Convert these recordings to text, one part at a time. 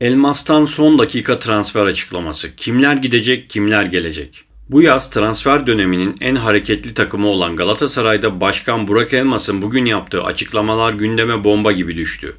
Elmas'tan son dakika transfer açıklaması. Kimler gidecek, kimler gelecek? Bu yaz transfer döneminin en hareketli takımı olan Galatasaray'da Başkan Burak Elmas'ın bugün yaptığı açıklamalar gündeme bomba gibi düştü.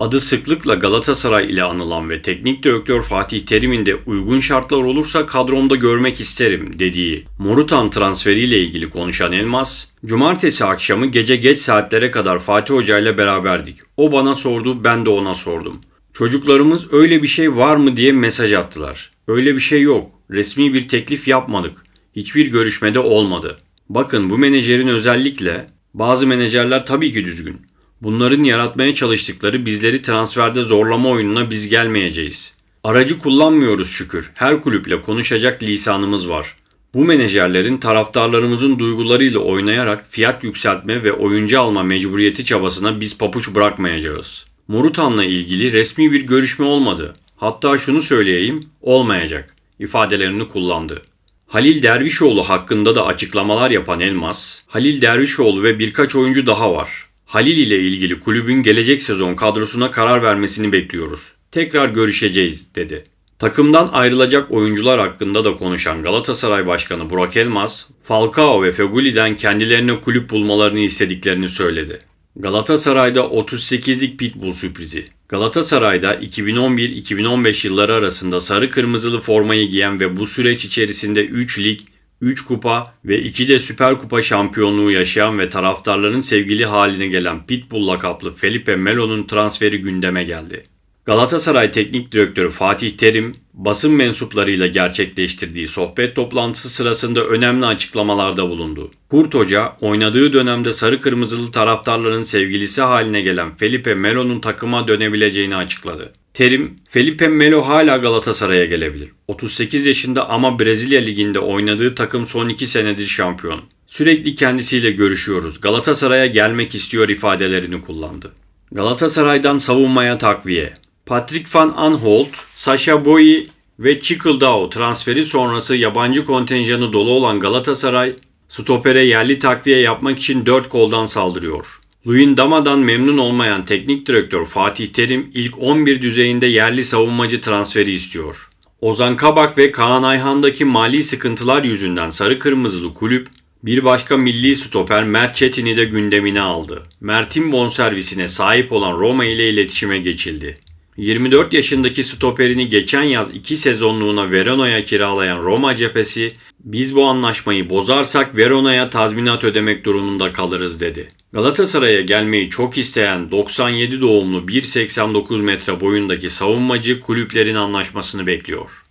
Adı sıklıkla Galatasaray ile anılan ve teknik direktör Fatih Terim'in de uygun şartlar olursa kadromda görmek isterim dediği Morutan transferiyle ilgili konuşan Elmas, Cumartesi akşamı gece geç saatlere kadar Fatih Hoca ile beraberdik. O bana sordu, ben de ona sordum. Çocuklarımız öyle bir şey var mı diye mesaj attılar. Öyle bir şey yok. Resmi bir teklif yapmadık. Hiçbir görüşmede olmadı. Bakın bu menajerin özellikle bazı menajerler tabii ki düzgün. Bunların yaratmaya çalıştıkları bizleri transferde zorlama oyununa biz gelmeyeceğiz. Aracı kullanmıyoruz şükür. Her kulüple konuşacak lisanımız var. Bu menajerlerin taraftarlarımızın duygularıyla oynayarak fiyat yükseltme ve oyuncu alma mecburiyeti çabasına biz papuç bırakmayacağız. Morutan'la ilgili resmi bir görüşme olmadı. Hatta şunu söyleyeyim, olmayacak ifadelerini kullandı. Halil Dervişoğlu hakkında da açıklamalar yapan Elmas, Halil Dervişoğlu ve birkaç oyuncu daha var. Halil ile ilgili kulübün gelecek sezon kadrosuna karar vermesini bekliyoruz. Tekrar görüşeceğiz dedi. Takımdan ayrılacak oyuncular hakkında da konuşan Galatasaray Başkanı Burak Elmas, Falcao ve Feguli'den kendilerine kulüp bulmalarını istediklerini söyledi. Galatasaray'da 38'lik pitbull sürprizi. Galatasaray'da 2011-2015 yılları arasında sarı kırmızılı formayı giyen ve bu süreç içerisinde 3 lig, 3 kupa ve 2 de Süper Kupa şampiyonluğu yaşayan ve taraftarların sevgili haline gelen Pitbull lakaplı Felipe Melo'nun transferi gündeme geldi. Galatasaray Teknik Direktörü Fatih Terim, basın mensuplarıyla gerçekleştirdiği sohbet toplantısı sırasında önemli açıklamalarda bulundu. Kurt Hoca, oynadığı dönemde sarı kırmızılı taraftarların sevgilisi haline gelen Felipe Melo'nun takıma dönebileceğini açıkladı. Terim, Felipe Melo hala Galatasaray'a gelebilir. 38 yaşında ama Brezilya Ligi'nde oynadığı takım son 2 senedir şampiyon. Sürekli kendisiyle görüşüyoruz. Galatasaray'a gelmek istiyor ifadelerini kullandı. Galatasaray'dan savunmaya takviye. Patrick Van Aanholt, Sasha Boyi ve Çikıldao transferi sonrası yabancı kontenjanı dolu olan Galatasaray, stopere yerli takviye yapmak için dört koldan saldırıyor. Luyendama'dan memnun olmayan teknik direktör Fatih Terim ilk 11 düzeyinde yerli savunmacı transferi istiyor. Ozan Kabak ve Kaan Ayhan'daki mali sıkıntılar yüzünden sarı kırmızılı kulüp bir başka milli stoper Mert Çetin'i de gündemine aldı. Mert'in bonservisine sahip olan Roma ile iletişime geçildi. 24 yaşındaki stoperini geçen yaz 2 sezonluğuna Verona'ya kiralayan Roma cephesi biz bu anlaşmayı bozarsak Verona'ya tazminat ödemek durumunda kalırız dedi. Galatasaray'a gelmeyi çok isteyen 97 doğumlu 1.89 metre boyundaki savunmacı kulüplerin anlaşmasını bekliyor.